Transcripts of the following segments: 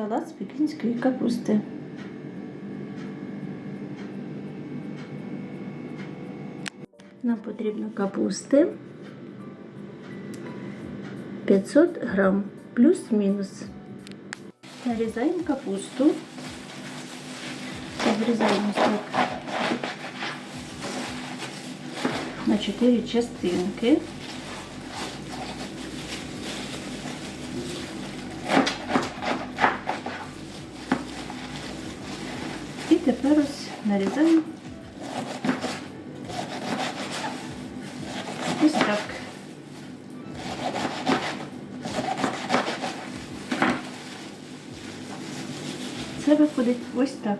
Салат з пекінської капусти. Нам потрібно капусти 500 грам, плюс-мінус. Нарізаємо капусту. Розрізаємо так на 4 частинки. Тепер ось нарізаємо ось так. Це виходить ось так.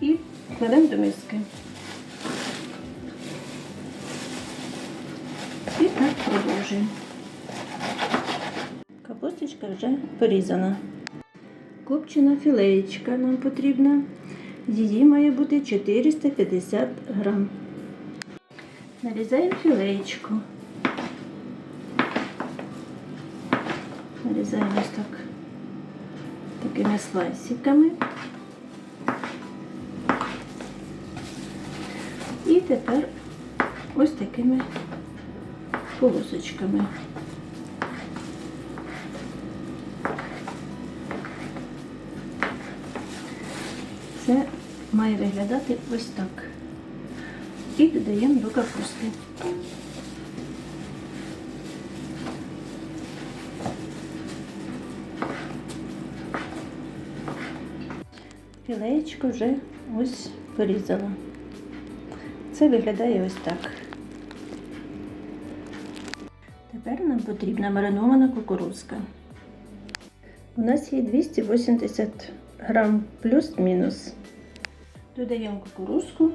І кладемо до миски. І так продовжуємо. Капусточка вже порізана. Копчена філеєчка нам потрібна. Її має бути 450 грам. Нарізаємо філеєчку. Нарізаємо ось так такими слайсиками. І тепер ось такими полосочками. Це має виглядати ось так. І додаємо до капусти. Філеєчко вже ось порізала. Це виглядає ось так. Тепер нам потрібна маринована кукурузка. У нас є 280 грам плюс-мінус. Додаємо кукурузку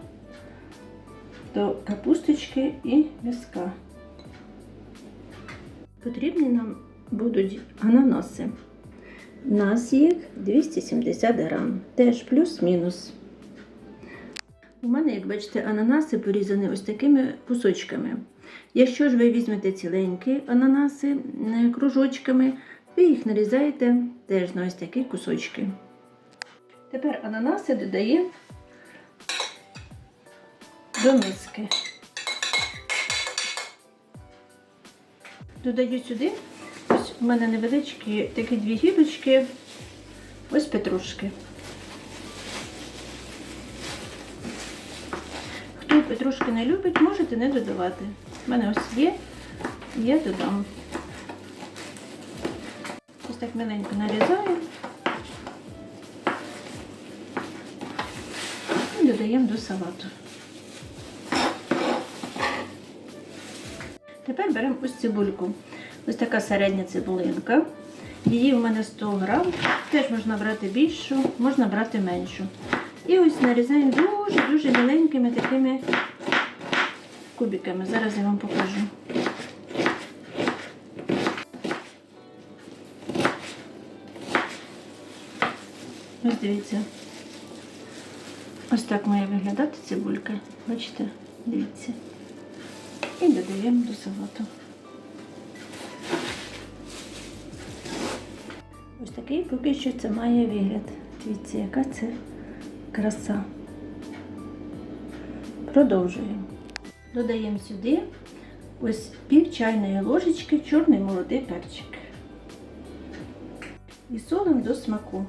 до капусточки і м'язка. Потрібні нам будуть ананаси. У нас їх 270 грам, теж плюс-мінус. У мене, як бачите, ананаси порізані ось такими кусочками. Якщо ж ви візьмете ціленькі ананаси е, кружочками, ви їх нарізаєте теж на ось такі кусочки. Тепер ананаси додаємо до миски. Додаю сюди, ось у мене невеличкі такі дві гілочки, ось петрушки. Хто петрушки не любить, можете не додавати. У мене ось є, я додам. Ось так миленько нарізаю і додаємо до салату. Тепер беремо ось цибульку. Ось така середня цибулинка. Її в мене 100 грам. Теж можна брати більшу, можна брати меншу. І ось нарізаємо дуже-дуже маленькими такими кубиками. Зараз я вам покажу. Ось дивіться. Ось так має виглядати цибулька. Бачите? Дивіться. І додаємо до салату. Ось такий поки що це має вигляд. Дивіться, яка це краса. Продовжуємо. Додаємо сюди ось пів чайної ложечки чорний молодий перчик. І солимо до смаку.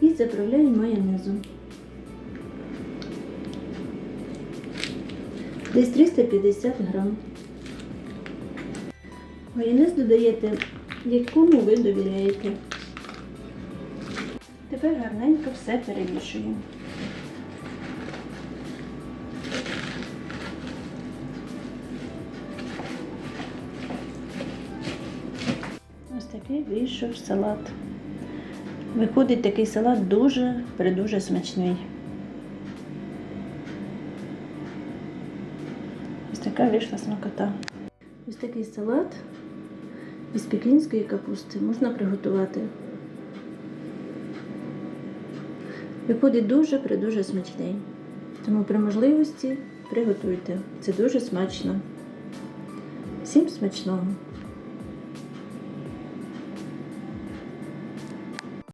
І заправляємо майонезом. Десь 350 грам. Майонез додаєте, якому ви довіряєте. Тепер гарненько все перемішуємо. Ось такий вийшов салат. Виходить такий салат дуже придуже смачний. Така вийшла смакота. Ось такий салат із пекінської капусти можна приготувати. Виходить дуже-дуже смачний. Тому при можливості приготуйте. Це дуже смачно. Всім смачного!